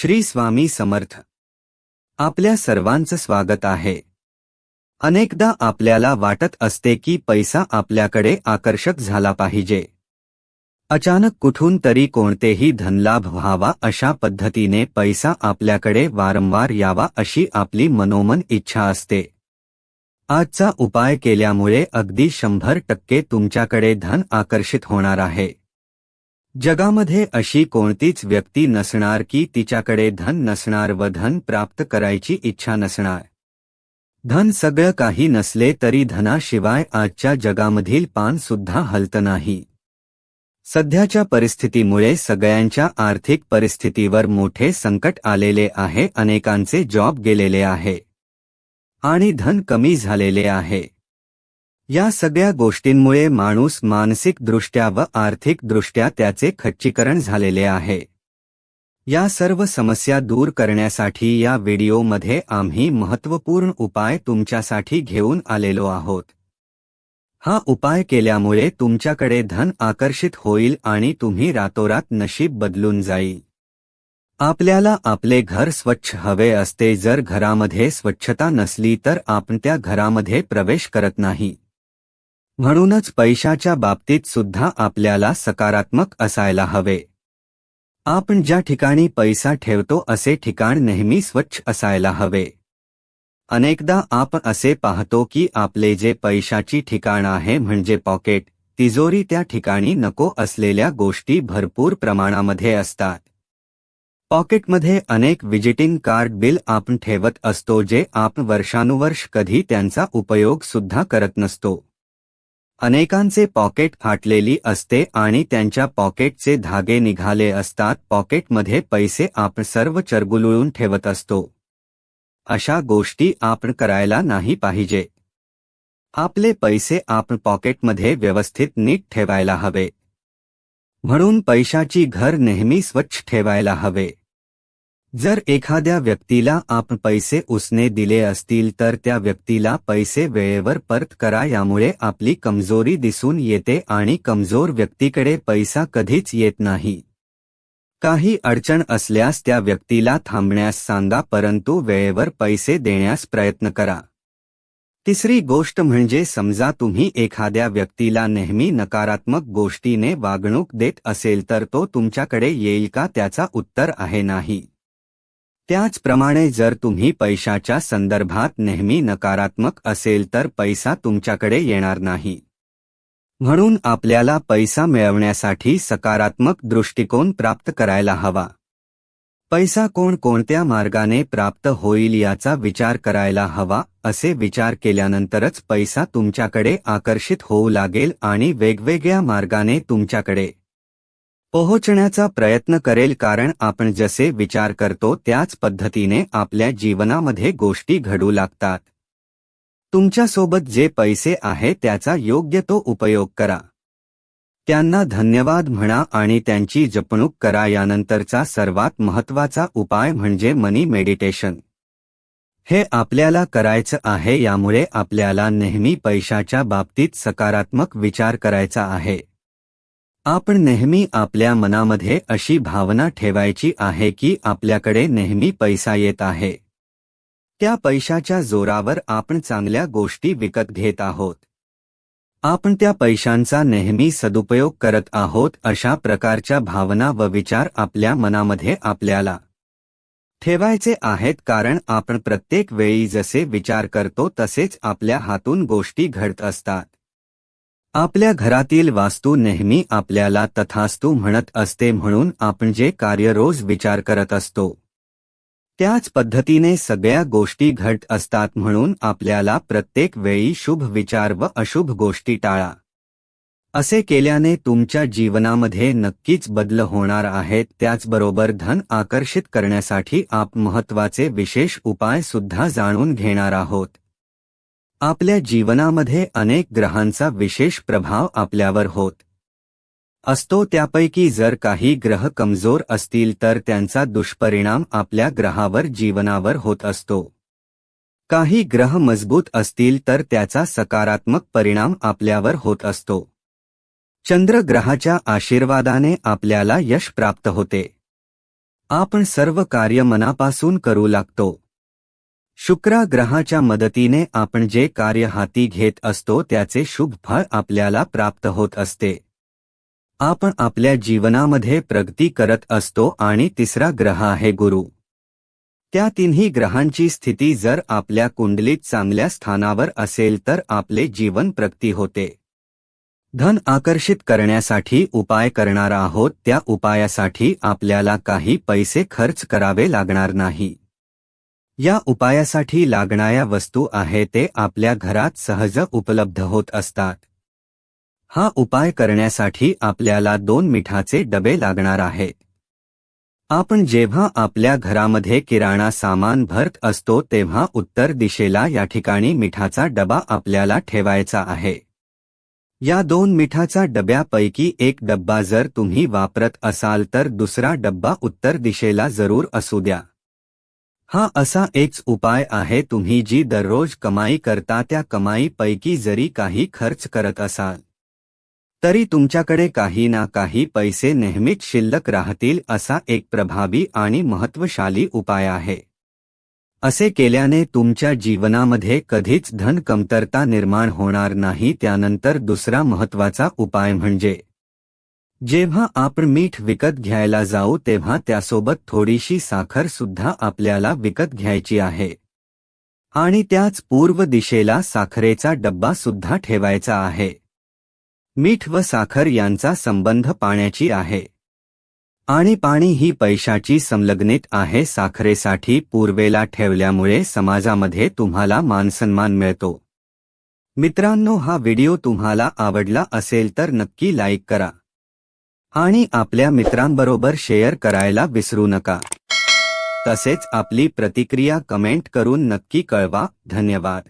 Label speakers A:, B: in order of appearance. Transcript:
A: श्री स्वामी समर्थ. आपल्या सर्वांचं स्वागत आहे. अनेकदा आपल्याला वाटत असते की पैसा आपल्याकडे आकर्षक झाला पाहिजे. अचानक कुठून तरी कोणतेही धनलाभ व्हावा अशा पद्धतीने पैसा आपल्याकडे वारंवार यावा अशी आपली मनोमन इच्छा असते. आजचा उपाय केल्यामुळे अगदी शंभर टक्के तुमच्याकडे धन आकर्षित होणार आहे. जगामध्ये अशी कोणतीच व्यक्ती नसणार की तिच्याकडे धन नसणार व धन प्राप्त करायची इच्छा नसणार. धन सगळं काही नसले तरी धनाशिवाय आजच्या जगामधील पान सुद्धा हलत नाही. सध्याच्या परिस्थितीमुळे सगळ्यांच्या आर्थिक परिस्थितीवर मोठे संकट आलेले आहे अनेकांचे जॉब गेलेले आहे. आणि धन कमी झालेले आहे. या सगळ्या गोष्टींमुळे माणूस मानसिकदृष्ट्या व आर्थिकदृष्ट्या त्याचे खच्चीकरण झालेले आहे. या सर्व समस्या दूर करण्यासाठी या व्हिडिओमध्ये आम्ही महत्त्वपूर्ण उपाय तुमच्यासाठी घेऊन आलेलो आहोत. हा उपाय केल्यामुळे तुमच्याकडे धन आकर्षित होईल आणि तुम्ही रातोरात नशीब बदलून जाईल. आपल्याला आपले घर स्वच्छ हवे असते जर घरामध्ये स्वच्छता नसली तर आपण त्या घरामध्ये प्रवेश करत नाही. म्हणूनच पैशाच्या बाबतीत सुद्धा आपल्याला सकारात्मक असायला हवे. आपण ज्या ठिकाणी पैसा ठेवतो असे ठिकाण नेहमी स्वच्छ असायला हवे. अनेकदा आपण असे पाहतो की आपले जे पैशाची ठिकाण आहे म्हणजे पॉकेट तिजोरी त्या ठिकाणी नको असलेल्या गोष्टी भरपूर प्रमाणामध्ये असतात. पॉकेटमध्ये अनेक विजिटिंग कार्ड बिल आपण ठेवत असतो जे आपण वर्षानुवर्ष कधी त्यांचा उपयोग सुद्धा करत नसतो. अनेकांचे पॉकेट फाटलेली असते आणि त्यांच्या पॉकेटचे धागे निघाले असतात. पॉकेटमध्ये पैसे आपण सर्व चरगुलुळून ठेवत असतो. अशा गोष्टी आपण करायला नाही पाहिजे. आपले पैसे आपण पॉकेटमध्ये व्यवस्थित नीट ठेवायला हवे. म्हणून पैशाची घर नेहमी स्वच्छ ठेवायला हवे. जर एखाद्या व्यक्तीला आपण पैसे उसने दिले असतील तर त्या व्यक्तीला पैसे वेळेवर परत करा यामुळे आपली कमजोरी दिसून येते आणि कमजोर व्यक्तीकडे पैसा कधीच येत नाही. काही अडचण असल्यास त्या व्यक्तीला थांबण्यास सांगा परंतु वेळेवर पैसे देण्यास प्रयत्न करा. तिसरी गोष्ट म्हणजे समजा तुम्ही एखाद्या व्यक्तीला नेहमी नकारात्मक गोष्टीने वागणूक देत असेल तर तो तुमच्याकडे येईल का त्याचा उत्तर आहे नाही. त्याचप्रमाणे जर तुम्ही पैशाच्या संदर्भात नेहमी नकारात्मक असेल तर पैसा तुमच्याकडे येणार नाही. म्हणून आपल्याला पैसा मिळवण्यासाठी सकारात्मक दृष्टिकोन प्राप्त करायला हवा. पैसा कोण कोणत्या मार्गाने प्राप्त होईल याचा विचार करायला हवा असे विचार केल्यानंतरच पैसा तुमच्याकडे आकर्षित होऊ लागेल आणि वेगवेगळ्या मार्गाने तुमच्याकडे पोहोचण्याचा प्रयत्न करेल कारण आपण जसे विचार करतो त्याच पद्धतीने आपल्या जीवनामध्ये गोष्टी घडू लागतात. तुमच्यासोबत जे पैसे आहे त्याचा योग्य तो उपयोग करा. त्यांना धन्यवाद म्हणा आणि त्यांची जपणूक करा यानंतरचा सर्वात महत्त्वाचा उपाय म्हणजे मनी मेडिटेशन. हे आपल्याला करायचं आहे यामुळे आपल्याला नेहमी पैशाच्या बाबतीत सकारात्मक विचार करायचा आहे. आपण नेहमी आपल्या मनामध्ये अशी भावना ठेवायची आहे की आपल्याकडे नेहमी पैसा येत आहे. त्या पैशाच्या जोरावर आपण चांगल्या गोष्टी विकत घेत आहोत. आपण त्या पैशांचा नेहमी सदुपयोग करत आहोत अशा प्रकारच्या भावना व विचार आपल्या मनामध्ये आपल्याला ठेवायचे आहेत कारण आपण प्रत्येक वेळी जसे विचार करतो तसेच आपल्या हातून गोष्टी घडत असतात. आपल्या घरातील वास्तू नेहमी आपल्याला तथास्तू म्हणत असते म्हणून आपण जे कार्य रोज विचार करत असतो. त्याच पद्धतीने सगळ्या गोष्टी घट असतात म्हणून आपल्याला प्रत्येक वेळी शुभ विचार व अशुभ गोष्टी टाळा. असे केल्याने तुमच्या जीवनामध्ये नक्कीच बदल होणार आहेत त्याचबरोबर धन आकर्षित करण्यासाठी आप महत्त्वाचे विशेष उपाय सुद्धा जाणून घेणार आहोत. आपल्या जीवनामध्ये अनेक ग्रहांचा विशेष प्रभाव आपल्यावर होत असतो. त्यापैकी जर काही ग्रह कमजोर असतील तर त्यांचा दुष्परिणाम आपल्या ग्रहावर जीवनावर होत असतो. काही ग्रह मजबूत असतील तर त्याचा सकारात्मक परिणाम आपल्यावर होत असतो. चंद्र ग्रहाच्या आशीर्वादाने आपल्याला यश प्राप्त होते. आपण सर्व कार्य मनापासून करू लागतो. शुक्रा ग्रहाच्या मदतीने आपण जे कार्य हाती घेत असतो त्याचे शुभ फळ आपल्याला प्राप्त होत असते. आपण आपल्या जीवनामध्ये प्रगती करत असतो आणि तिसरा ग्रह आहे गुरु. त्या तिन्ही ग्रहांची स्थिती जर आपल्या कुंडलीत चांगल्या स्थानावर असेल तर आपले जीवन प्रगती होते. धन आकर्षित करण्यासाठी उपाय करणार आहोत त्या उपायासाठी आपल्याला काही पैसे खर्च करावे लागणार नाही. या उपायासाठी लागणाऱ्या वस्तू आहे ते आपल्या घरात सहज उपलब्ध होत असतात. हा उपाय करण्यासाठी आपल्याला दोन मिठाचे डबे लागणार आहेत. आपण जेव्हा आपल्या घरामध्ये किराणा सामान भरत असतो तेव्हा उत्तर दिशेला या ठिकाणी मिठाचा डबा आपल्याला ठेवायचा आहे. या दोन मिठाचा डब्यापैकी एक डब्बा जर तुम्ही वापरत असाल तर दुसरा डब्बा उत्तर दिशेला जरूर असू द्या. हा असा एक उपाय आहे तुम्ही जी दररोज कमाई करता त्या कमाईपैकी जरी काही खर्च करत असाल तरी तुमच्याकडे काही ना काही पैसे नेहमीच शिल्लक राहतील असा एक प्रभावी आणि महत्त्वशाली उपाय आहे. असे केल्याने तुमच्या जीवनामध्ये कधीच धन कमतरता निर्माण होणार नाही त्यानंतर दुसरा महत्त्वाचा उपाय म्हणजे जेव्हा आपण मीठ विकत घ्यायला जाऊ तेव्हा त्यासोबत थोडीशी साखर सुद्धा आपल्याला विकत घ्यायची आहे. आणि त्याच पूर्व दिशेला साखरेचा डब्बा सुद्धा ठेवायचा आहे. मीठ व साखर यांचा संबंध पाण्याची आहे. आणि पाणी ही पैशाची संलग्नित आहे साखरेसाठी पूर्वेला ठेवल्यामुळे समाजामध्ये तुम्हाला मानसन्मान मिळतो. मित्रांनो हा व्हिडिओ तुम्हाला आवडला असेल तर नक्की लाईक करा. आणि आपल्या मित्रांबरोबर शेअर करायला विसरू नका. तसेच आपली प्रतिक्रिया कमेंट करून नक्की कळवा. धन्यवाद.